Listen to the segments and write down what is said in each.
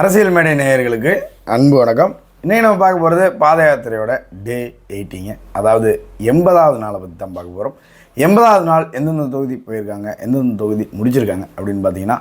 அரசியல் மேடை நேயர்களுக்கு அன்பு வணக்கம். இன்றைக்கி நம்ம பார்க்க போகிறது பாத யாத்திரையோட டே எயிட்டிங்க அதாவது எண்பதாவது நாளை பற்றி தான் பார்க்க போகிறோம் எண்பதாவது நாள் எந்தெந்த தொகுதி போயிருக்காங்க எந்தெந்த தொகுதி முடிச்சிருக்காங்க அப்படின்னு பார்த்தீங்கன்னா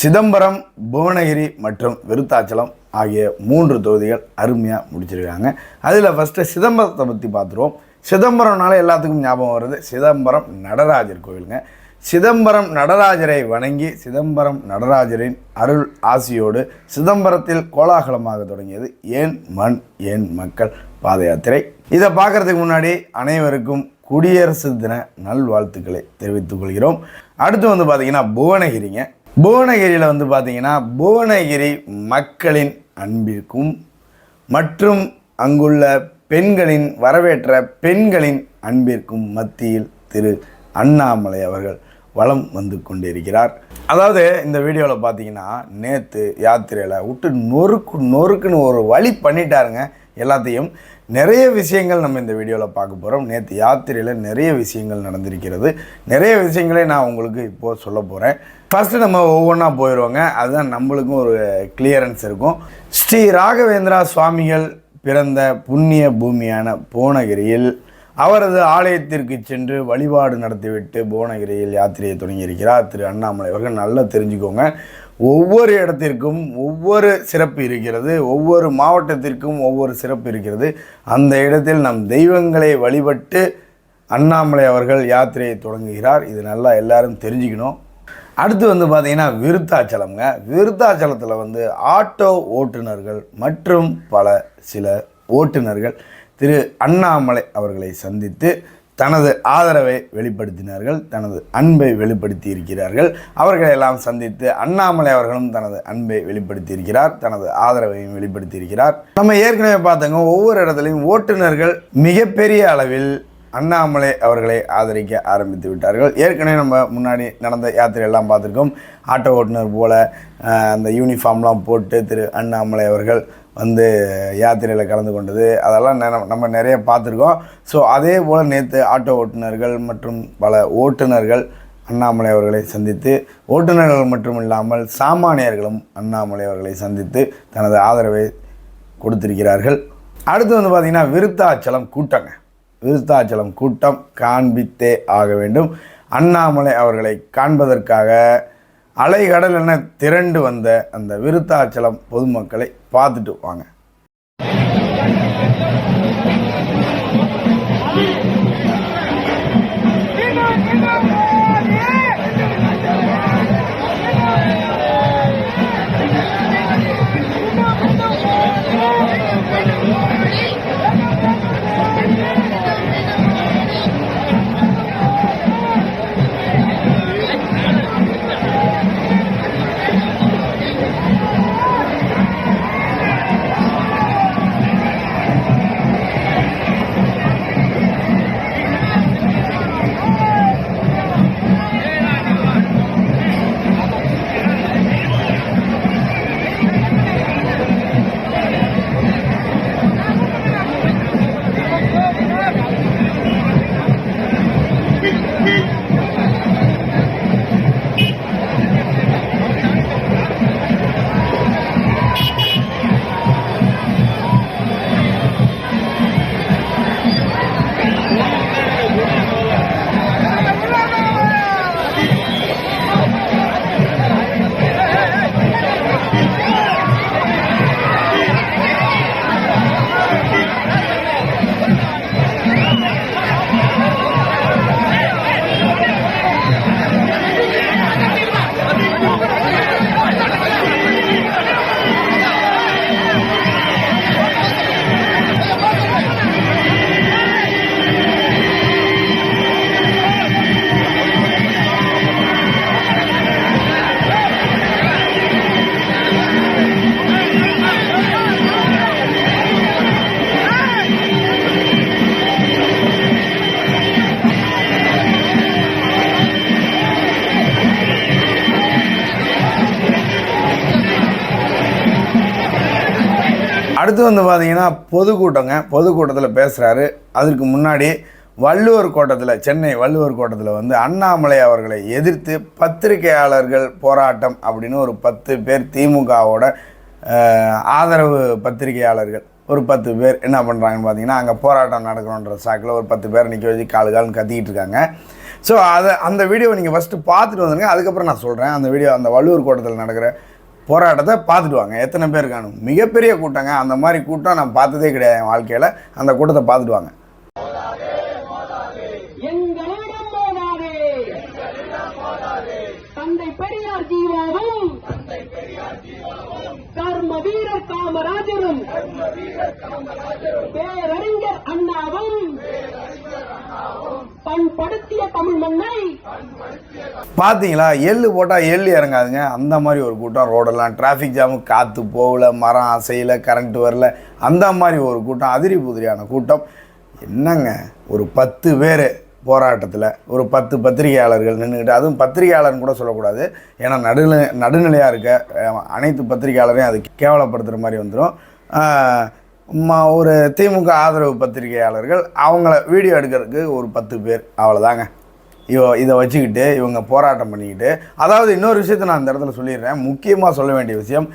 சிதம்பரம் புவனகிரி மற்றும் விருத்தாச்சலம் ஆகிய மூன்று தொகுதிகள் அருமையாக முடிச்சிருக்காங்க. அதில் ஃபஸ்ட்டு சிதம்பரத்தை பற்றி பார்த்துருவோம். சிதம்பரம்னால எல்லாத்துக்கும் ஞாபகம் வருது சிதம்பரம் நடராஜர் கோவிலுங்க. சிதம்பரம் நடராஜரை வணங்கி சிதம்பரம் நடராஜரின் அருள் ஆசியோடு சிதம்பரத்தில் கோலாகலமாக தொடங்கியது ஏன் மண் ஏன் மக்கள் பாத யாத்திரை? இதை பார்க்கறதுக்கு முன்னாடி அனைவருக்கும் குடியரசு தின நல்வாழ்த்துக்களை தெரிவித்துக் கொள்கிறோம். அடுத்து வந்து பார்த்தீங்கன்னா புவனகிரிங்க. புவனகிரியில் வந்து பார்த்தீங்கன்னா புவனகிரி மக்களின் அன்பிற்கும் மற்றும் அங்குள்ள பெண்களின் வரவேற்ற பெண்களின் அன்பிற்கும் மத்தியில் திரு அண்ணாமலை அவர்கள் வளம் வந்து கொண்டிருக்கிறார். அதாவது இந்த வீடியோவில் பார்த்தீங்கன்னா நேற்று யாத்திரையில் விட்டு நொறுக்கு நொறுக்குன்னு ஒரு வழி பண்ணிட்டாருங்க எல்லாத்தையும். நிறைய விஷயங்கள் நம்ம இந்த வீடியோவில் பார்க்க போகிறோம் நேற்று யாத்திரையில் நிறைய விஷயங்கள் நடந்திருக்கிறது. நிறைய விஷயங்களே நான் உங்களுக்கு இப்போது சொல்ல போகிறேன் ஃபஸ்ட்டு நம்ம ஒவ்வொன்றா போயிடுவோங்க அதுதான் நம்மளுக்கும் ஒரு கிளியரன்ஸ் இருக்கும். ஸ்ரீ ராகவேந்திரா சுவாமிகள் பிறந்த புண்ணிய பூமியான போனகிரியில் அவரது ஆலயத்திற்கு சென்று வழிபாடு நடத்திவிட்டு புவனகிரியில் யாத்திரையை தொடங்கியிருக்கிறார். திரு அண்ணாமலை அவர்கள் நல்லா தெரிஞ்சுக்கோங்க. ஒவ்வொரு இடத்திற்கும் ஒவ்வொரு சிறப்பு இருக்கிறது. ஒவ்வொரு மாவட்டத்திற்கும் ஒவ்வொரு சிறப்பு இருக்கிறது. அந்த இடத்தில் நம் தெய்வங்களை வழிபட்டு அண்ணாமலை அவர்கள் யாத்திரையை தொடங்குகிறார். இது நல்லா எல்லாரும் தெரிஞ்சுக்கணும். அடுத்து வந்து பார்த்தீங்கன்னா விருத்தாச்சலம்ங்க. விருத்தாச்சலத்தில் வந்து ஆட்டோ ஓட்டுநர்கள் மற்றும் பல சில ஓட்டுநர்கள் திரு அண்ணாமலை அவர்களை சந்தித்து தனது ஆதரவை வெளிப்படுத்தினார்கள் தனது அன்பை வெளிப்படுத்தி இருக்கிறார்கள் அவர்களை எல்லாம் சந்தித்து அண்ணாமலை அவர்களும் தனது அன்பை வெளிப்படுத்தி இருக்கிறார் தனது ஆதரவையும் வெளிப்படுத்தி இருக்கிறார் நம்ம ஏற்கனவே பார்த்தோங்க ஒவ்வொரு இடத்துலையும் ஓட்டுநர்கள் மிகப்பெரிய அளவில் அண்ணாமலை அவர்களை ஆதரிக்க ஆரம்பித்து விட்டார்கள். ஏற்கனவே நம்ம முன்னாடி நடந்த யாத்திரை எல்லாம் பார்த்துருக்கோம். ஆட்டோ ஓட்டுநர் போல் அந்த யூனிஃபார்ம்லாம் போட்டு திரு அண்ணாமலை அவர்கள் வந்து யாத்திரையில் கலந்து கொண்டது. அதெல்லாம் நம்ம நிறைய பார்த்துருக்கோம். ஸோ அதே போல் நேற்று ஆட்டோ ஓட்டுநர்கள் மற்றும் பல ஓட்டுநர்கள் அண்ணாமலை அவர்களை சந்தித்து ஓட்டுநர்கள் மட்டும் இல்லாமல் சாமானியர்களும் அண்ணாமலை அவர்களை சந்தித்து தனது ஆதரவை கொடுத்திருக்கிறார்கள். அடுத்து வந்து பார்த்திங்கன்னா விருத்தாச்சலம் கூட்டங்க. விருத்தாச்சலம் கூட்டம் காண்பித்தே ஆக வேண்டும். அண்ணாமலை அவர்களை காண்பதற்காக அலைகடல் என திரண்டு வந்த அந்த விருத்தாச்சலம் பொதுமக்களை பார்த்துட்டு வாங்க. வந்து பார்த்தீங்கன்னா பொதுக்கூட்டங்க. பொதுக்கூட்டத்தில் பேசுகிறாரு அதற்கு முன்னாடி வள்ளுவர் கோட்டத்தில் சென்னை வள்ளுவர் கோட்டத்தில் வந்து அண்ணாமலை அவர்களை எதிர்த்து பத்திரிகையாளர்கள் போராட்டம் அப்படின்னு ஒரு பத்து பேர் திமுகவோட ஆதரவு பத்திரிகையாளர்கள். ஒரு பத்து பேர் என்ன பண்ணுறாங்கன்னு பார்த்தீங்கன்னா அங்கே போராட்டம் நடக்கணுன்ற சாக்கில் ஒரு பத்து பேர் நிற்க வச்சு காலு கால்னு கத்திக்கிட்டு இருக்காங்க. ஸோ அதை அந்த வீடியோ நீங்கள் ஃபஸ்ட்டு பார்த்துட்டு வந்துருங்க. அதுக்கப்புறம் நான் சொல்கிறேன் அந்த வீடியோ அந்த வள்ளுவர் கோட்டத்தில் நடக்கிற போராட்டத்தை பார்த்துடுவாங்க. எத்தனை பேர் காணும் மிகப்பெரிய கூட்டங்க. அந்த மாதிரி கூட்டம் நான் பார்த்ததே கிடையாது என் வாழ்க்கையில். அந்த கூட்டத்தை பார்த்துடுவாங்க. கர்ம வீரர் காமராஜரும் பேரறிஞர் அண்ணாவும் பண்படுத்திய தமிழ் மண்ணை. பார்த்தீங்களா எள்ளு போட்டால் எள்ளு இறங்காதுங்க. அந்த மாதிரி ஒரு கூட்டம் ரோடெல்லாம் டிராஃபிக் ஜாமு காற்று போகல மரம் அசையல கரண்ட் வரல. அந்த மாதிரி ஒரு கூட்டம் அதிரி புதிரியான கூட்டம். என்னங்க? ஒரு பத்து பேர் போராட்டத்தில் ஒரு பத்து பத்திரிகையாளர்கள் நின்றுக்கிட்டு அதுவும் பத்திரிகையாளர்னு கூட சொல்லக்கூடாது. ஏன்னா நடுநிலை நடுநிலையாக இருக்க அனைத்து பத்திரிகையாளரையும் அது கேவலப்படுத்துகிற மாதிரி வந்துடும் ஒரு திமுக ஆதரவு பத்திரிகையாளர்கள் அவங்கள வீடியோ எடுக்கிறதுக்கு ஒரு பத்து பேர் அவ்வளோதாங்க இவ இதை வச்சுக்கிட்டு இவங்க போராட்டம் பண்ணிக்கிட்டு அதாவது இன்னொரு விஷயத்தை நான் இந்த இடத்துல சொல்லிடுறேன். முக்கியமாக சொல்ல வேண்டிய விஷயம்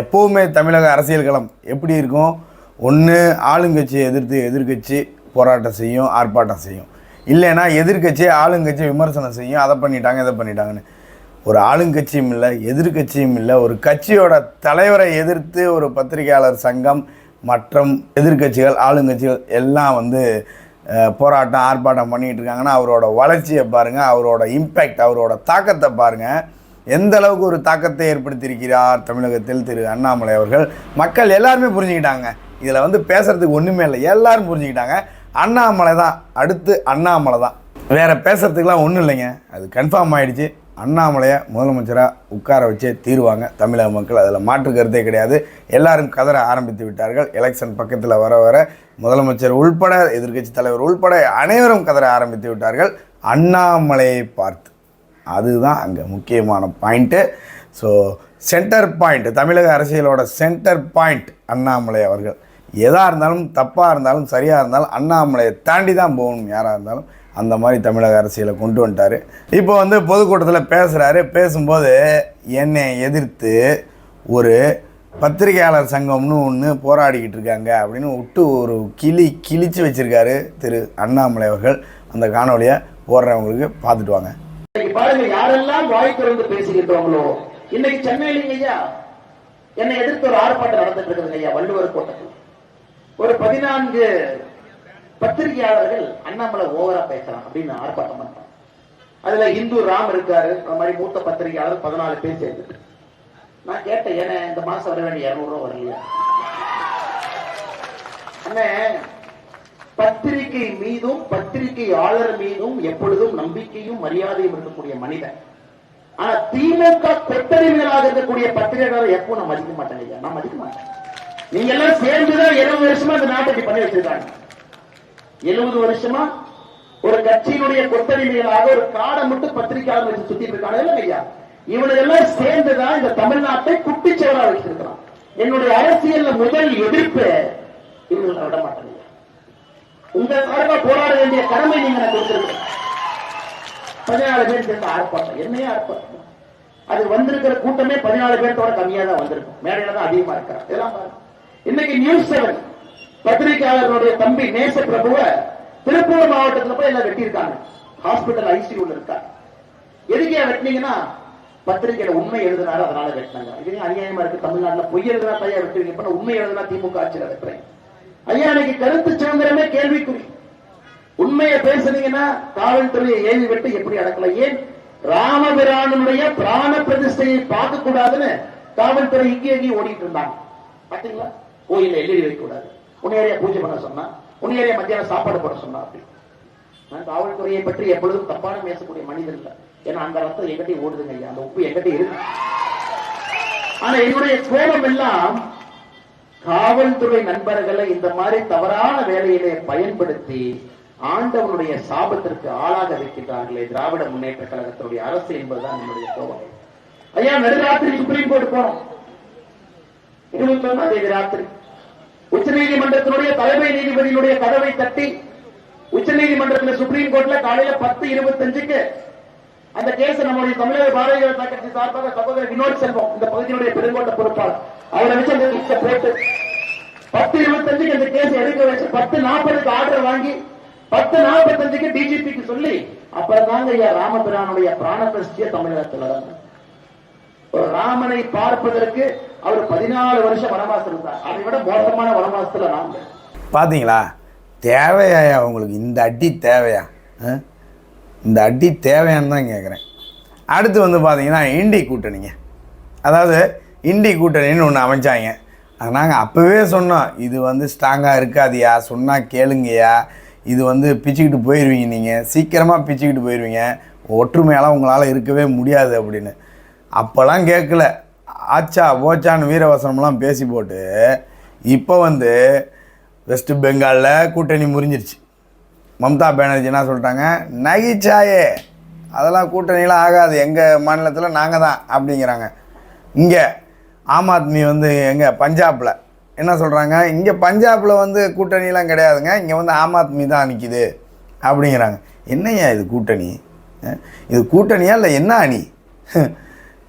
எப்போவுமே தமிழக அரசியல் களம் எப்படி இருக்கும்? ஒன்று ஆளுங்கட்சியை எதிர்த்து எதிர்க்கட்சி போராட்டம் செய்யும் ஆர்ப்பாட்டம் செய்யும். இல்லைன்னா எதிர்க்கட்சி ஆளுங்கட்சி விமர்சனம் செய்யும் அதை பண்ணிட்டாங்க இதை பண்ணிட்டாங்கன்னு. ஒரு ஆளுங்கட்சியும் இல்லை எதிர்க்கட்சியும் இல்லை ஒரு கட்சியோட தலைவரை எதிர்த்து ஒரு பத்திரிகையாளர் சங்கம் மற்றும் எதிர்க்கட்சிகள் ஆளுங்கட்சிகள் எல்லாம் வந்து போராட்டம் ஆர்ப்பாட்டம் பண்ணிகிட்டு இருக்காங்கன்னா அவரோட வளர்ச்சியை பாருங்கள் அவரோட இம்பேக்ட் அவரோட தாக்கத்தை பாருங்கள் எந்த அளவுக்கு ஒரு தாக்கத்தை ஏற்படுத்தியிருக்கிறார் தமிழகத்தில் திரு அண்ணாமலை அவர்கள்? மக்கள் எல்லாருமே புரிஞ்சுக்கிட்டாங்க. இதில் வந்து பேசுகிறதுக்கு ஒன்றுமே இல்லை. எல்லாரும் புரிஞ்சுக்கிட்டாங்க. அண்ணாமலை தான். அடுத்து அண்ணாமலை தான். வேறு பேசுகிறதுக்கெலாம் ஒன்றும் இல்லைங்க. அது கன்ஃபார்ம் ஆகிடுச்சு அண்ணாமலையை முதலமைச்சராக உட்கார வச்சே தீருவாங்க தமிழக மக்கள். அதில் மாற்று கருத்தே கிடையாது. எல்லாரும் கதற ஆரம்பித்து விட்டார்கள். எலெக்ஷன் பக்கத்தில் வர வர முதலமைச்சர் உள்பட எதிர்க்கட்சி தலைவர் உள்பட அனைவரும் கதற ஆரம்பித்து விட்டார்கள். அண்ணாமலையை பார்த்து. அதுதான் அங்கே முக்கியமான பாயிண்ட்டு ஸோ சென்டர் பாயிண்ட் தமிழக அரசியலோட சென்டர் பாயிண்ட் அண்ணாமலை அவர்கள். எதாக இருந்தாலும் தப்பாக இருந்தாலும் சரியாக இருந்தாலும் அண்ணாமலையை தாண்டி தான் போகணும் யாராக இருந்தாலும். அந்த மாதிரி தமிழக அரசியலை கொண்டு வந்துட்டார். இப்போ வந்து பொதுக்கூட்டத்தில் பேசுகிறாரு பேசும்போது என்னை எதிர்த்து ஒரு பத்திரிகையாளர் சங்கம்னு ஒன்று போராடிக்கிட்டு இருக்காங்க அப்படின்னு விட்டு ஒரு கிளி கிழிச்சு வச்சுருக்காரு திரு அண்ணாமலை அவர்கள். அந்த காணொலியை போடுறவங்களுக்கு பார்த்துட்டு வாங்க. பாருங்க யாரெல்லாம் வாய் திறந்து பேசுகின்றவங்களோ இன்னைக்கு சென்னையில ஐயா என்னை எதிர்த்து ஒரு ஆர்ப்பாட்டம் நடந்துட்டு இருக்குதுங்க ஐயா வள்ளுவர் கோட்டத்தில்? ஒரு பதினான்கு பத்திரிகையாளர்கள் அண்ணாமலை ஓவரா பேசுறான் அப்படின்னு ஆர்ப்பாட்டம் பண்றாங்க. அதுல இந்து ராம் இருக்காரு அந்த மாதிரி மூத்த பத்திரிகையாளர் பதினாலு பேர் சேர்ந்து. நான் கேட்டேன் ஏன்னா இந்த மாசம் வர வேண்டிய இருநூறு ரூபா வரலையா? அண்ணன் பத்திரிகை மீதும் பத்திரிகையாளர் மீதும் எப்பொழுதும் நம்பிக்கையும் மரியாதையும் இருக்கக்கூடிய மனிதன். ஆனா திமுக கொத்தறிவுகளாக இருக்கக்கூடிய பத்திரிகையாளர் எப்போ நான் மதிக்க மாட்டேன் ஐயா. நான் மதிக்க மாட்டேன். நீங்க எல்லாம் சேர்ந்துதான் இருபது வருஷமா இந்த நாட்டை பண்ணி வச்சிருக்காங்க. எழுபது வருஷமா ஒரு கட்சியினுடைய கொத்தடிமைகளாக ஒரு காடை மட்டும் பத்திரிகையாளர் வச்சு சுத்திட்டு இருக்காங்க இல்லைங்க ஐயா? இவனுக்கு எல்லாம் சேர்ந்துதான் இந்த தமிழ்நாட்டை குட்டிச்சவரா வச்சிருக்கிறான். என்னுடைய அரசியல் முதல் எதிர்ப்பு இவங்களை விட மாட்டேன் உங்க சார்பா போராட வேண்டிய கடமை நீங்க எனக்கு கொடுத்திருக்கீங்க பதினாலு பேர் சேர்ந்து ஆர்ப்பாட்டம். என்னையே ஆர்ப்பாட்டம்? அது வந்திருக்கிற கூட்டமே பதினாலு பேர்த்தோட கம்மியா தான் வந்திருக்கும். மேடையில தான் அதிகமா இருக்கிறார் இதெல்லாம் பாருங்க. இன்னைக்கு நியூஸ் செவன். பத்திரிகையாளர்களுடைய தம்பி நேச பிரபுவ திருப்பூர் மாவட்டத்துல போய் எல்லாம் வெட்டியிருக்காங்க. ஹாஸ்பிட்டல் ஐசியூல இருக்காங்க எதுக்கு ஏன் வெட்டினீங்கன்னா பத்திரிகையில உண்மை எழுதினாரு அதனால வெட்டினாங்க. இது அநியாயமா இருக்கு. தமிழ்நாட்டுல பொய் எழுதினா தையா வெட்டுவீங்க இப்ப உண்மை எழுதினா திமுக ஆட்சியில் வெட்டுறேன். ஐயா இன்னைக்கு கருத்து சுதந்திரமே கேள்விக்குறி. உண்மையை பேசுனீங்கன்னா காவல்துறையை ஏவி விட்டு எப்படி அடக்கலாம் ஏன்? ராமபிரானுடைய பிராண பிரதிஷ்டையை பார்க்க கூடாதுன்னு காவல்துறை இங்கே எங்கேயும் ஓடிட்டு இருந்தாங்க. பாத்தீங்களா? கோயில எல்இடி வைக்க கூடாது உன்னையறைய பூஜை பண்ண சொன்னா உன்னையறைய மத்தியானம் சாப்பாடு போட சொன்னா அப்படி. நான் காவல்துறையை பற்றி எப்பொழுதும் தப்பான பேசக்கூடிய மனிதன் இல்ல. ஏன்னா அந்த ரத்தம் எங்கிட்டே ஓடுதுங்க ஐயா. அந்த உப்பு எங்கிட்டே இருக்கு. ஆனா என்னுடைய கோபம் எல்லாம் காவல்துறை நண்பர்களை இந்த மாதிரி தவறான வேலையிலே பயன்படுத்தி ஆண்டவனுடைய சாபத்திற்கு ஆளாக வைக்கின்றார்களே. திராவிட முன்னேற்ற கழகத்தினுடைய அரசு என்பதுதான் என்னுடைய கோபம். ஐயா நடுராத்திரி சுப்ரீம் கோர்ட் போறோம் இருபத்தி ஒன்னாம் தேதி ராத்திரி. உச்ச நீதிமன்றத்தினுடைய தலைமை நீதிபதியினுடைய கதவை தட்டி உச்ச நீதிமன்றத்தில் சுப்ரீம் கோர்ட்ல காலையில பத்து இருபத்தஞ்சுக்கு அந்த கேஸ் நம்முடைய தமிழக பாரதிய ஜனதா கட்சி சார்பாக சகோதரர் வினோத் செல்வம் இந்த பகுதியினுடைய பெருங்கோட்ட பொறுப்பாளர். அவரை வச்சு அந்த கேஸை போட்டு பத்து இருபத்தஞ்சுக்கு அந்த கேஸ் எடுக்க வச்சு பத்து நாற்பதுக்கு ஆர்டர் வாங்கி பத்து நாற்பத்தஞ்சுக்கு டிஜிபிக்கு சொல்லி அப்புறம் தாங்க ஐயா ராமபிரானுடைய பிராணபிரஷ்டிய தமிழகத்தில் நடந்தது ஒரு ராமனை பார்ப்பதற்கு அவர் பதினாலு வருஷம் வனவாசம் இருந்தார். அதை விட மோசமான வனவாசத்துல நாங்க பாத்தீங்களா? தேவையா உங்களுக்கு? இந்த அடி தேவையா? ஆ? இந்த அடி தேவையான்னு தான் கேட்குறேன் அடுத்து வந்து பார்த்தீங்கன்னா இண்டி கூட்டணிங்க. அதாவது இண்டி கூட்டணின்னு ஒன்று அமைச்சாங்க. நாங்கள் அப்போவே சொன்னோம். இது வந்து ஸ்ட்ராங்காக இருக்காதியா? சொன்னால் கேளுங்கய்யா. இது வந்து பிச்சுக்கிட்டு போயிடுவீங்க நீங்கள் சீக்கிரமாக பிச்சுக்கிட்டு போயிடுவீங்க ஒற்றுமையால் உங்களால் இருக்கவே முடியாது அப்படின்னு. அப்போல்லாம் கேட்கல. ஆச்சா போச்சான்னு வீரவசனம்லாம் பேசி போட்டு இப்போ வந்து வெஸ்ட் பெங்காலில் கூட்டணி முறிஞ்சிருச்சு. மம்தா பானர்ஜி என்ன சொல்லிட்டாங்க? நகைச்சாயே. அதெல்லாம் கூட்டணிலாம் ஆகாது. எங்கள் மாநிலத்தில் நாங்கள் தான் அப்படிங்கிறாங்க. இங்கே ஆம் ஆத்மி வந்து எங்கே? பஞ்சாபில். என்ன சொல்கிறாங்க இங்கே பஞ்சாபில் வந்து கூட்டணிலாம் கிடையாதுங்க. இங்கே வந்து ஆம் ஆத்மி தான் நிற்கிது அப்படிங்கிறாங்க. என்னய்யா இது கூட்டணி? இது கூட்டணியா இல்லை என்ன அணி?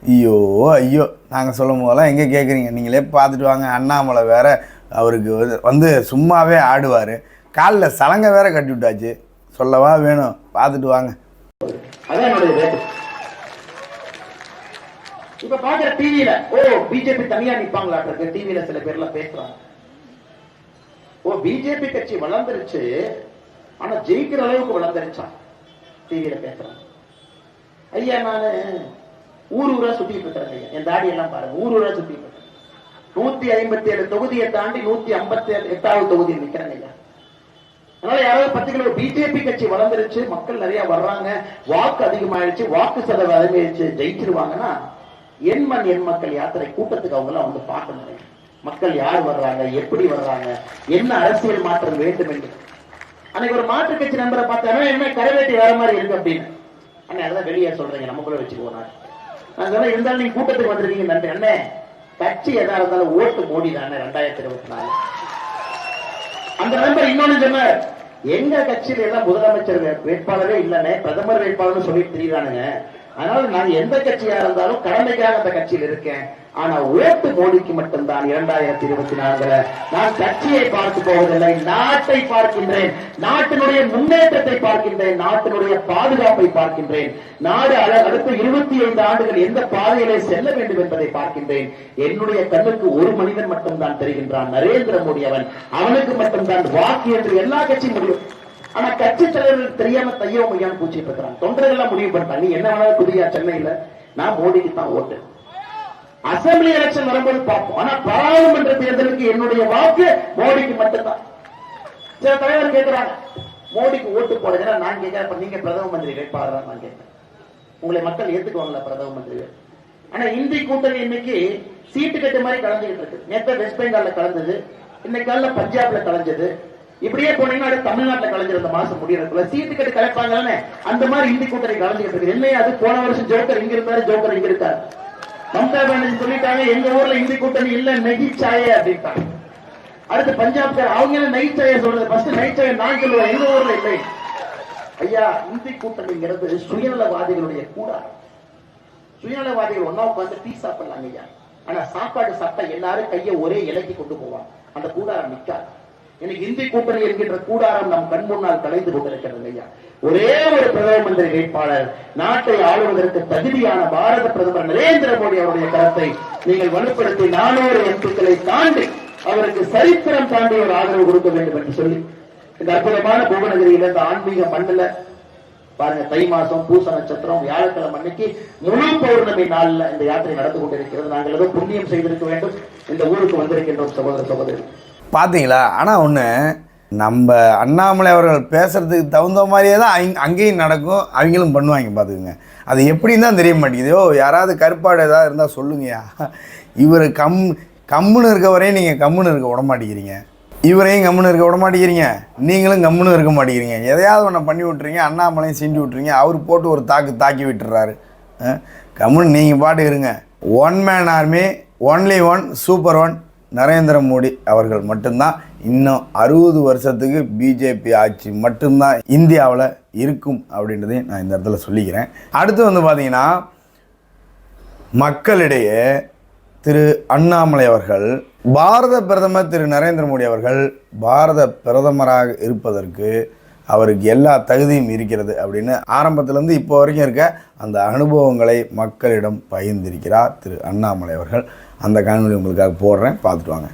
ஐயோ ஐயோ. நாங்கள் சொல்லும் போதெல்லாம் எங்கே கேட்குறீங்க நீங்களே பார்த்துட்டு வாங்க. அண்ணாமலை வேறு அவருக்கு வந்து- சும்மாவே ஆடுவார். காலில் சலங்கை வேற கட்டி விட்டாச்சு. சொல்லவா வேணும். பார்த்துட்டு வாங்க. இப்ப பாக்குற டிவியில ஓ பிஜேபி தனியா நிப்பாங்களாட்டு டிவியில சில பேர்ல பேசுறாங்க. ஓ பிஜேபி கட்சி வளர்ந்துருச்சு. ஆனா ஜெயிக்கிற அளவுக்கு வளர்ந்துருச்சா? டிவியில பேசுறாங்க. ஐயா நானு ஊர் ஊரா சுத்திட்டு இருக்கிறாங்க. என் தாடி எல்லாம் பாருங்க. ஊர் ஊரா சுத்திட்டு இருக்காங்க நூத்தி ஐம்பத்தி ஏழு தொகுதியை தாண்டி நூத்தி ஐம்பத்தி எட்டாவது தொகுதியில் நிக்கிறாங்க ஐயா அதனால யாராவது பர்டிகுலர் பிஜேபி கட்சி வளர்ந்துருச்சு மக்கள் நிறைய வர்றாங்க வாக்கு அதிகமாயிடுச்சு வாக்கு சதவீதம் அதிகமாயிடுச்சு ஜெயிச்சிருவாங்கன்னா எண் மண் எண் மக்கள் யாத்திரை கூட்டத்துக்கு அவங்க எல்லாம் வந்து பார்க்கணும் மக்கள் யார் வர்றாங்க எப்படி வர்றாங்க என்ன அரசியல் மாற்றம் வேண்டும் என்று. அன்னைக்கு ஒரு மாற்று கட்சி நம்பரை பார்த்தாலும் என்ன கரவேட்டி வேற மாதிரி இருக்கு அப்படின்னு. அண்ணே அதான் வெளியே சொல்றீங்க. நமக்குள்ள வச்சுக்கோ நான் நான் இருந்தாலும் நீங்க கூட்டத்துக்கு வந்திருக்கீங்க நன்றி அண்ணே கட்சி எதா இருந்தாலும் ஓட்டு மோடி தானே ரெண்டாயிரத்தி இருபத்தி நாலு. அந்த நண்பர் இன்னொன்னு சொன்னார் எங்க கட்சியில எல்லாம் முதலமைச்சர் வேட்பாளரே இல்லனே பிரதமர் வேட்பாளர்னு சொல்லிட்டு தெரியுறானுங்க. அதனால நான் எந்த கட்சியா இருந்தாலும் கடமைக்காக அந்த கட்சியில் இருக்கேன். ஆனா ஓட்டு மோடிக்கு மட்டும்தான் இரண்டாயிரத்தி இருபத்தி நான்குல. நான் கட்சியை பார்க்க போவதில்லை நாட்டை பார்க்கின்றேன் நாட்டினுடைய முன்னேற்றத்தை பார்க்கின்றேன் நாட்டினுடைய பாதுகாப்பை பார்க்கின்றேன். நாடு அடுத்த இருபத்தி ஐந்து ஆண்டுகள் எந்த பாதையிலே செல்ல வேண்டும் என்பதை பார்க்கின்றேன். என்னுடைய கண்ணுக்கு ஒரு மனிதன் மட்டும்தான் தெரிகின்றான் நரேந்திர மோடி அவன். அவனுக்கு மட்டும்தான் வாக்கு என்று எல்லா கட்சியும் முடியும். ஆனா கட்சி தலைவர்கள் தெரியாம தையோ மையான்னு பூச்சிட்டு இருக்கிறான் தொண்டர்கள் எல்லாம் முடிவு பண்ணிட்டாங்க. நீ என்ன வேணாலும் புதியா சென்னையில. நான் மோடிக்கு தான் ஓட்டு. அசம்பிளி எலெக்ஷன் வரும்போது பார்ப்போம். ஆனா பாராளுமன்ற தேர்தலுக்கு என்னுடைய வாக்கு மோடிக்கு மட்டும்தான். சில தலைவர் கேட்கிறாங்க மோடிக்கு ஓட்டு போடுங்கன்னா நான் கேட்கிறேன் நீங்க பிரதம மந்திரி வேட்பாளர் நான் கேட்கிறேன் உங்களை மக்கள் ஏத்துக்குவாங்களா பிரதம மந்திரி ஆனா இந்தி கூட்டணி இன்னைக்கு சீட்டு கட்டு மாதிரி கலந்துகிட்டு இருக்கு. நேற்று வெஸ்ட் பெங்கால்ல கலந்தது இன்னைக்கு காலைல பஞ்சாப்ல கலந்தது. இப்படியே போனீங்கன்னா அடுத்து தமிழ்நாட்டுல கலைஞர் இந்த மாசம் முடியறதுக்குள்ள சீட்டு கட்டு கலைப்பாங்கன்னு அந்த மாதிரி இந்தி கூட்டணி கலந்துகிட்டு இருக்கு. என்ன அது போன வருஷம் ஜோக்கர் இங்க இருந்தாரு ஜோக்கர் இங்க இருக்காரு. மம்தா பானர்ஜி சொல்லிட்டாங்க எங்க ஊர்ல இந்தி கூட்டணி இல்ல நெகிச்சாயே அப்படின்ட்டாங்க. அடுத்து பஞ்சாப் அவங்க என்ன நைச்சாய சொல்றது? ஃபர்ஸ்ட் நைச்சாய நான் சொல்லுவேன் எங்க ஊர்ல இல்லை. ஐயா இந்தி கூட்டணிங்கிறது சுயநலவாதிகளுடைய கூடாரம். சுயநலவாதிகள் ஒன்னா உட்காந்து டீ சாப்பிடலாங்க ஐயா. ஆனா சாப்பாடு சாப்பிட்டா எல்லாரும் கையை ஒரே இலைக்கு கொண்டு போவாங்க. அந்த கூடாரம் நிக்காது. இன்னைக்கு இந்தி கூட்டணி என்கின்ற கூடாரம் நம் கண் முன்னால் கலைந்து கொண்டிருக்கிறது ஐயா. ஒரே ஒரு பிரதம மந்திரி வேட்பாளர் நாட்டை ஆளுவதற்கு தகுதியான பாரத பிரதமர் நரேந்திர மோடி அவருடைய கருத்தை நீங்கள் வலுப்படுத்தி நானூறு எம்புக்களை தாண்டி அவருக்கு சரித்திரம் தாண்டி ஒரு ஆதரவு கொடுக்க வேண்டும் என்று சொல்லி இந்த அற்புதமான புவனகிரியில இந்த ஆன்மீக மண்ணுல பாருங்க தை மாசம் பூச நட்சத்திரம் வியாழக்கிழமை அன்னைக்கு முழு பௌர்ணமி நாள்ல இந்த யாத்திரை நடந்து கொண்டிருக்கிறது. நாங்கள் ஏதோ புண்ணியம் செய்திருக்க வேண்டும். இந்த ஊருக்கு வந்திருக்கின்றோம் சகோதர சகோதரி. பார்த்தீங்களா? ஆனால் ஒன்று நம்ம அண்ணாமலை அவர்கள் பேசுகிறதுக்கு தகுந்த மாதிரியே தான் அங் அங்கேயும் நடக்கும் அவங்களும் பண்ணுவாங்க பார்த்துக்குங்க. அது எப்படின்னு தான் தெரிய மாட்டேங்குது. ஓ யாராவது கருப்பாடு ஏதாவது இருந்தால் சொல்லுங்கயா இவர் கம் கம்முன்னு இருக்க வரையும் நீங்கள் கம்முன்னு இருக்க விட மாட்டேங்கிறீங்க. இவரையும் கம்முன்னு இருக்க விட மாட்டேங்கிறீங்க. நீங்களும் கம்முன்னு இருக்க மாட்டேங்கிறீங்க. எதையாவது ஒன்று பண்ணி விட்றீங்க அண்ணாமலையும் செஞ்சு விட்றீங்க அவர் போட்டு ஒரு தாக்கு தாக்கி விட்டுறாரு. கம்முன்னு நீங்கள் பாட்டு இருங்க. One man army only one super one Narendra Modi அவர்கள் மட்டும்தான். இன்னும் அறுபது வருஷத்துக்கு பிஜேபி ஆட்சி மட்டும்தான் இந்தியாவில் இருக்கும் அப்படின்றதையும் நான் இந்த இடத்துல சொல்லிக்கிறேன். அடுத்து வந்து பார்த்தீங்கன்னா மக்களிடையே திரு அண்ணாமலை அவர்கள் பாரத பிரதமர் திரு நரேந்திர மோடி அவர்கள் பாரத பிரதமராக இருப்பதற்கு அவருக்கு எல்லா தகுதியும் இருக்கிறது அப்படின்னு ஆரம்பத்திலேருந்து இப்போ வரைக்கும் இருக்க அந்த அனுபவங்களை மக்களிடம் பகிர்ந்திருக்கிறார் திரு அண்ணாமலை அவர்கள். அந்த காணொலி உங்களுக்காக போடுறேன். பார்த்துட்டு வாங்க.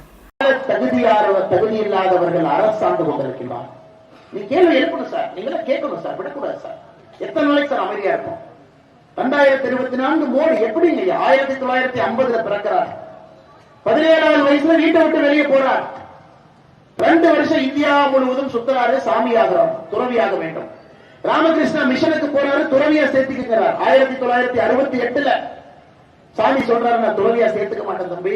தகுதி இல்லாதவர்கள் அரசாண்டு கொண்டிருக்கிறார் நீ கேள்வி எழுப்பணும் சார். நீங்களே கேட்கணும் சார். விடக்கூடாது சார். எத்தனை நாளைக்கு சார் அமைதியா இருக்கும் ரெண்டாயிரத்தி இருபத்தி நான்கு மோடி எப்படி ஐயா? ஆயிரத்தி தொள்ளாயிரத்தி ஐம்பதுல பிறக்கிறார்? பதினேழாவது வயசுல வீட்டை விட்டு வெளியே போறார். ரெண்டு வருஷம் இந்தியா முழுவதும் சுத்துறாரு சாமி ஆகிறார் துறவியாக வேண்டும். ராமகிருஷ்ணா மிஷனுக்கு போறாரு துறவியா சேர்த்துக்கிறார் ஆயிரத்தி தொள்ளாயிரத்தி அறுபத்தி எட்டுல சாமி சொல்றாரு நான் துறவியா சேர்த்துக்க மாட்டேன் தம்பி.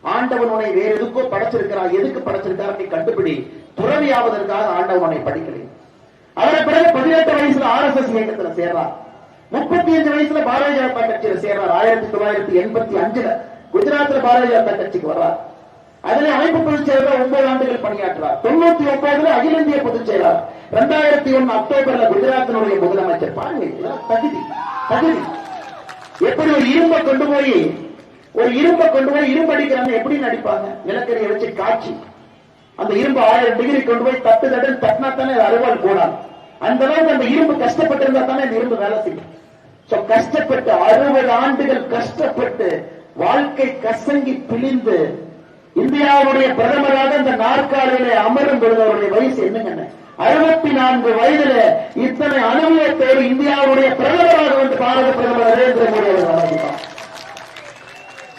ஆண்டவன் உன்னை வேற எதுக்கோ படைச்சிருக்கிறான். எதுக்கு படைச்சிருக்காரு நீ கண்டுபிடி. துறவியாவதற்காக ஆண்டவன் உன்னை அதன் அவரை பிறகு பதினெட்டு வயசுல ஆர்எஸ்எஸ் இயக்கத்துல சேர்றார். முப்பத்தி அஞ்சு வயசுல பாரதிய ஜனதா கட்சியில சேர்றார். ஆயிரத்தி தொள்ளாயிரத்தி எண்பத்தி அஞ்சுல குஜராத்ல பாரதிய ஜனதா கட்சிக்கு வர்றார். அதுல அமைப்பு பொதுச் செயலர் ஒன்பது ஆண்டுகள் பணியாற்றுவார். தொண்ணூத்தி ஒன்பதுல அகில இந்திய பொதுச் செயலர். ரெண்டாயிரத்தி ஒன்னு அக்டோபர்ல குஜராத்தினுடைய முதலமைச்சர். பாருங்க தகுதி தகுதி. எப்படி ஒரு இரும்பை கொண்டு போய் ஒரு இரும்பை கொண்டு போய் இரும்பு அடிக்கிறாங்க எப்படி நடிப்பாங்க? நிலக்கரியை வச்சு காட்சி அந்த இரும்பு ஆயிரம் டிகிரி கொண்டு போய் தட்டு தட்டு தட்டினா தானே அறுவாள் போடாது. அந்த அளவுக்கு அந்த இரும்பு கஷ்டப்பட்டு இருந்தா தானே அந்த இரும்பு வேலை செய்யும். சோ கஷ்டப்பட்டு அறுபது ஆண்டுகள் கஷ்டப்பட்டு வாழ்க்கை கசங்கி பிழிந்து இந்தியாவுடைய பிரதமராக இந்த நாற்காலியிலே அமரும் பொழுது அவருடைய வயசு என்னங்க அறுபத்தி நான்கு வயதுல இத்தனை அனுபவத்தோடு இந்தியாவுடைய பிரதமராக வந்து பாரத பிரதமர் நரேந்திர மோடி அவர்கள் ஆரம்பித்தார்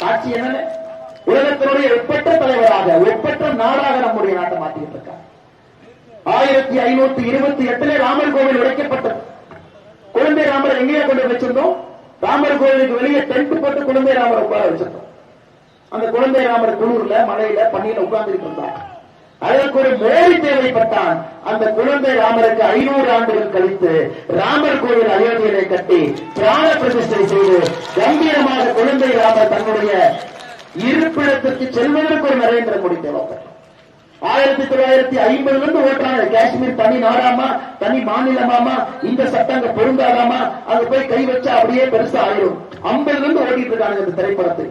சாட்சி என்ன உலகத்தினுடைய ஒப்பற்ற தலைவராக ஒப்பற்ற நாடாக நம்முடைய நாட்டை மாற்றிட்டு இருக்கார். ஆயிரத்தி ஐநூத்தி இருபத்தி எட்டுல ராமர் கோவில் உடைக்கப்பட்டது. குழந்தை ராமரை எங்கேயே கொண்டு வச்சிருந்தோம். ராமர் கோவிலுக்கு வெளியே டென்ட் போட்டு குழந்தை ராமரை உட்கார வச்சிருந்தோம். அந்த குழந்தை ராமர் குளூர்ல மலையில பணியில உட்கார்ந்துட்டு இருந்தார் அதற்கு ஒரு மோடி தேவைப்பட்டான். அந்த குழந்தை ராமருக்கு ஐநூறு ஆண்டுகள் கழித்து ராமர் கோவில் அயோத்தியிலே கட்டி பிராண பிரதிஷ்டை செய்து கம்பீரமாக குழந்தை ராமர் தன்னுடைய இருப்பிடத்திற்கு செல்வதற்கு ஒரு நரேந்திர மோடி தேவைப்பட்டார். ஆயிரத்தி தொள்ளாயிரத்தி ஐம்பதுல இருந்து ஓட்டுறாங்க. காஷ்மீர் தனி நாடாமா? தனி மாநிலமாமா? இந்த சட்டங்க பொருந்தாதாமா? அது போய் கை வச்சா அப்படியே பெருசா ஆயிரும். ஐம்பதுல இருந்து ஓடிட்டு இருக்காங்க இந்த திரைப்படத்தை.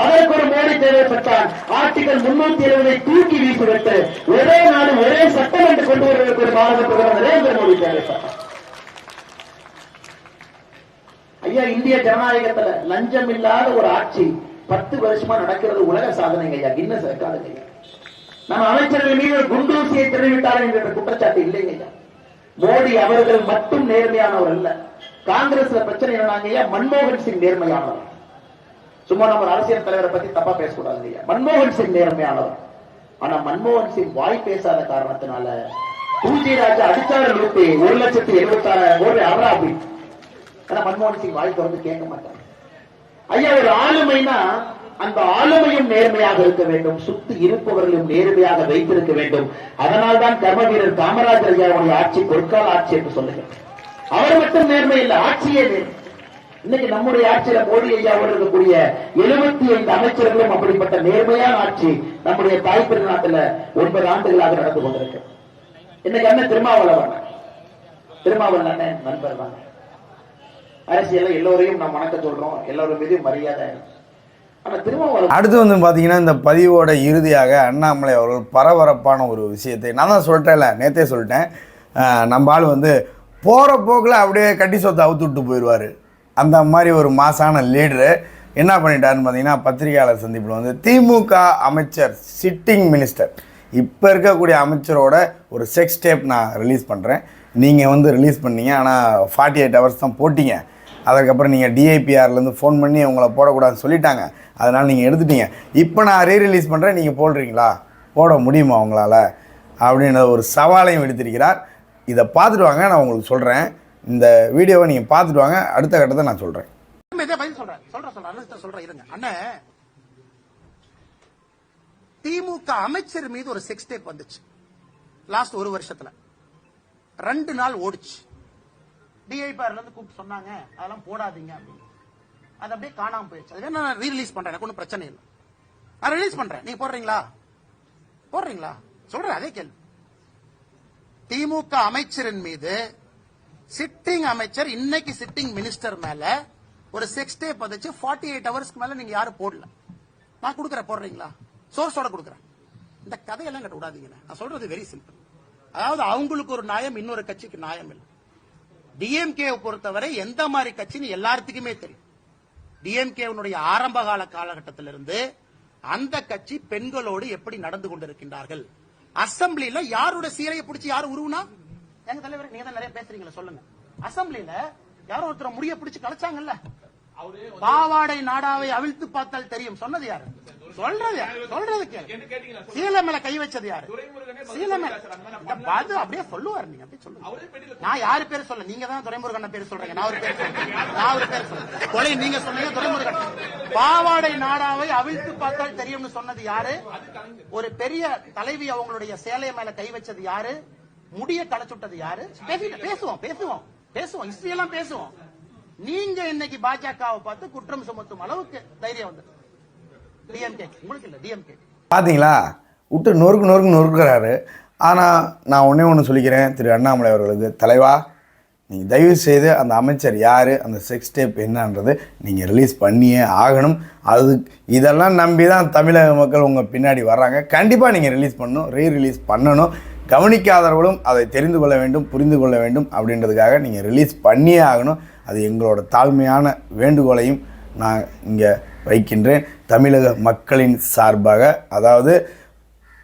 அதற்கு ஒரு மோடி தேவைப்பட்டால் ஆர்டிகல் முன்னூத்தி எழுபதை தூக்கி வீசிவிட்டு ஒரே நாடு ஒரே சட்டம் என்று கொண்டு வருவதற்கு ஒரு பாரத பிரதமர் நரேந்திர மோடி தேவைப்பட்டார். ஐயா இந்திய ஜனநாயகத்துல லஞ்சம் இல்லாத ஒரு ஆட்சி பத்து வருஷமா நடக்கிறது உலக சாதனைங்க ஐயா கின்னஸ் ரெக்கார்டுங்க ஐயா. நம்ம அமைச்சர்கள் மீது குண்டூசியை தெரிவித்தார்கள் என்ற குற்றச்சாட்டு இல்லைங்க ஐயா. மோடி அவர்கள் மட்டும் நேர்மையானவர் அல்ல. காங்கிரஸ்ல பிரச்சனை என்னன்னாங்க ஐயா மன்மோகன் சிங் நேர்மையானவர். சும்மா நம்ம அரசியல் தலைவரை பத்தி தப்பா பேசக்கூடாது ஐயா மன்மோகன் சிங் நேர்மையானவர். ஆனா மன்மோகன் சிங் வாய் பேசாத காரணத்தினால பூஜி ராஜா அடிச்சாரு லூட்டி ஒரு லட்சத்தி எழுபத்தி ஆறாயிரம் கோடி அமராபி ஆனா மன்மோகன் சிங் வாய் திறந்து கேட்க மாட்டாங்க ஐயா ஒரு ஆளுமைனா அந்த ஆளுமையும் நேர்மையாக இருக்க வேண்டும். சுத்தி இருப்பவர்களையும் நேர்மையாக வைத்திருக்க வேண்டும். அதனால்தான் கர்ம வீரர் காமராஜர் ஐயாவுடைய ஆட்சி பொற்கால ஆட்சி என்று சொல்லுங்கள் அவர் மட்டும் நேர்மை இல்லை ஆட்சியே நேர்மை. இன்னைக்கு நம்முடைய ஆட்சியில மோடி ஐயாவோடு இருக்கக்கூடிய எழுபத்தி ஐந்து அமைச்சர்களும் அப்படிப்பட்ட நேர்மையான ஆட்சி நம்முடைய தாய் திருநாட்டுல ஒன்பது ஆண்டுகளாக நடந்து கொண்டிருக்கு. இன்னைக்கு அண்ணன் திருமாவளவன் திருமாவளவன் அண்ணன் நண்பர் தான். அரசியல் எல்லோரையும் நாம் வணக்க சொல்றோம். எல்லோரும் மீது மரியாதை. அடுத்து வந்து பார்த்தீங்கன்னா இந்த பதிவோட இறுதியாக அண்ணாமலை அவர்கள் பரபரப்பான ஒரு விஷயத்தை நான் தான் சொல்லிட்டேன்ல நேத்தே சொல்லிட்டேன். நம்ம ஆள் வந்து போகிற போக்கில் அப்படியே கட்டி சொத்தை அவுத்து விட்டு போயிடுவார். அந்த மாதிரி ஒரு மாசான லீடரு என்ன பண்ணிட்டாருன்னு பார்த்தீங்கன்னா பத்திரிகையாளர் சந்திப்பில் வந்து திமுக அமைச்சர் சிட்டிங் மினிஸ்டர். இப்போ இருக்கக்கூடிய அமைச்சரோட ஒரு செக்ஸ் டேப் நான் ரிலீஸ் பண்ணுறேன். நீங்கள் வந்து ரிலீஸ் பண்ணீங்க ஆனால் ஃபார்ட்டி எயிட் ஹவர்ஸ் தான் போட்டீங்க. அதுக்கப்புறம் நீங்கள் டிஐபிஆர்லேருந்து ஃபோன் பண்ணி உங்களை போடக்கூடாதுன்னு சொல்லிட்டாங்க. அதனால் நீங்கள் எடுத்துட்டீங்க. இப்போ நான் ரீ ரிலீஸ் பண்ணுறேன் நீங்கள் போடுறீங்களா? போட முடியுமா உங்களால்? அப்படின்ற ஒரு சவாலையும் விடுத்திருக்கிறார். இதை பார்த்துட்டு வாங்க நான் உங்களுக்கு சொல்கிறேன். இந்த வீடியோவை நீங்கள் பார்த்துட்டு வாங்க. அடுத்த கட்டத்தை நான் சொல்கிறேன் இதே பதில் சொல்றேன். அண்ணன் இருங்க. திமுக அமைச்சர் மீது ஒரு செக்ஸ் டேப் வந்துச்சு. லாஸ்ட் ஒரு வருஷத்துல. ரெண்டு நாள் ஓடிச்சு. டிஐபிஆர்ல இருந்து கூப்பிட்டு சொன்னாங்க அதெல்லாம் போடாதீங்க அப்படின்னு. அது அப்படியே காணாம போயிடுச்சு. அது நான் ரீரிலீஸ் பண்றேன். எனக்கு ஒன்றும் பிரச்சனை இல்லை. நான் ரிலீஸ் பண்றேன். நீங்க போடுறீங்களா? போடுறீங்களா? சொல்றேன் அதே கேள்வி. திமுக அமைச்சரின் மீது சிட்டிங் அமைச்சர் இன்னைக்கு சிட்டிங் மினிஸ்டர் மேல ஒரு செக்ஸ் டே பதிச்சு ஃபார்ட்டி எயிட் ஹவர்ஸ்க்கு மேல நீங்க யாரும் போடல? நான் கொடுக்குறேன் போடுறீங்களா? சோர்ஸோட கொடுக்குறேன். இந்த கதையெல்லாம் கட்ட விடாதீங்க. நான் சொல்றது வெரி சிம்பிள் அதாவது அவங்களுக்கு ஒரு நியாயம் இன்னொரு கட்சிக்கு நியாயம் இல்லை. டிஎம்கே பொறுத்தவரை எந்த மாதிரி கட்சின்னு எல்லாத்துக்குமே தெரியும். டிஎம்கேனுடைய ஆரம்ப கால காலகட்டத்திலிருந்து அந்த கட்சி பெண்களோடு எப்படி நடந்து கொண்டிருக்கின்றார்கள்? அசம்பிளில யாரோட சீரையை பிடிச்சி யாரு உருவுனா? எங்க தலைவர் நீங்க தான் நிறைய பேசுறீங்களா சொல்லுங்க. அசம்பிளில யாரோ ஒருத்தர் முடிய பிடிச்சு கலைச்சாங்கல்ல? பாவாடை நாடாவை அவிழ்த்து பார்த்தால் தெரியும். சொன்னது யாரு? சொல்றது? சொல்றது. சீலை மேல கை வச்சது யாரு? சீலை மேல. பாது அப்படியே சொல்லுவாரு நீங்க அப்படியே சொல்லுங்க. நான் யாரு பேர் சொல்ல? நீங்க தான் துரைமுருகன் பேர் சொல்றீங்க. நான் ஒரு பேர் சொல்றேன். நான் ஒரு பேர் சொல்றேன். கொலை நீங்க சொன்னீங்க துரைமுருகன். பாவாடை நாடாவை அவிழ்த்து பார்த்தால் தெரியும்னு சொன்னது யாரு? ஒரு பெரிய தலைவி அவங்களுடைய சேலை மேல கை வச்சது யாரு? முடிய களைச்சுட்டது யாரு? பேசுவோம் பேசுவோம் பேசுவோம் ஹிஸ்டரி எல்லாம் பேசுவோம். நீங்க இன்னைக்கு பாஜகவை பார்த்து குற்றம் சுமத்தும் அளவுக்கு தைரியம் வந்து டிஎம்கே உங்களுக்கு இல்ல டிஎம்கே பாத்தீங்களா? விட்டு நொறுக்கு நொறுக்கு நொறுக்குறாரு. ஆனால் நான் ஒன்றே ஒன்று சொல்லிக்கிறேன். திரு அண்ணாமலை அவர்களுக்கு தலைவா நீங்கள் தயவு செய்து அந்த அமைச்சர் யார் அந்த செக்ஸ் டேப் என்னன்றது நீங்கள் ரிலீஸ் பண்ணியே ஆகணும். அது இதெல்லாம் நம்பி தான் தமிழக மக்கள் உங்கள் பின்னாடி வர்றாங்க. கண்டிப்பாக நீங்கள் ரிலீஸ் பண்ணணும் ரீ ரிலீஸ் பண்ணணும். கவனிக்காதவர்களும் அதை தெரிந்து கொள்ள வேண்டும் புரிந்து கொள்ள வேண்டும் அப்படின்றதுக்காக நீங்கள் ரிலீஸ் பண்ணியே ஆகணும். அது எங்களோட தாழ்மையான வேண்டுகோளையும் நான் இங்கே வைக்கின்றேன். தமிழக மக்களின் சார்பாக அதாவது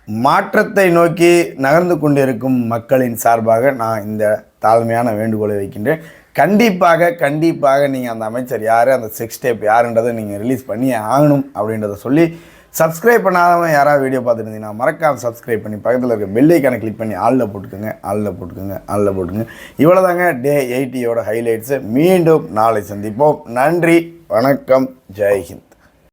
மாற்றத்தை நோக்கி நகர்ந்து கொண்டிருக்கும் மக்களின் சார்பாக நான் இந்த தாழ்மையான வேண்டுகோளை வைக்கின்றேன். கண்டிப்பாக கண்டிப்பாக நீங்கள் அந்த அமைச்சர் யார் அந்த செக்ஸ் டேப் யாருன்றதை நீங்கள் ரிலீஸ் பண்ணியே ஆகணும் அப்படின்றத சொல்லி சப்ஸ்கிரைப் பண்ணாதவங்க யாராவது வீடியோ பார்த்துருந்தீங்கன்னா மறக்காம சப்ஸ்கிரைப் பண்ணி பக்கத்தில் இருக்க பெல்லைக்கான கிளிக் பண்ணி ஆளில் போட்டுக்கோங்க ஆளில் போட்டுக்கோங்க ஆளில் போட்டுங்க இவ்வளோதாங்க டே எயிட்டியோட ஹைலைட்ஸு மீண்டும் நாளை சந்திப்போம். நன்றி வணக்கம் ஜெய்ஹிந்த்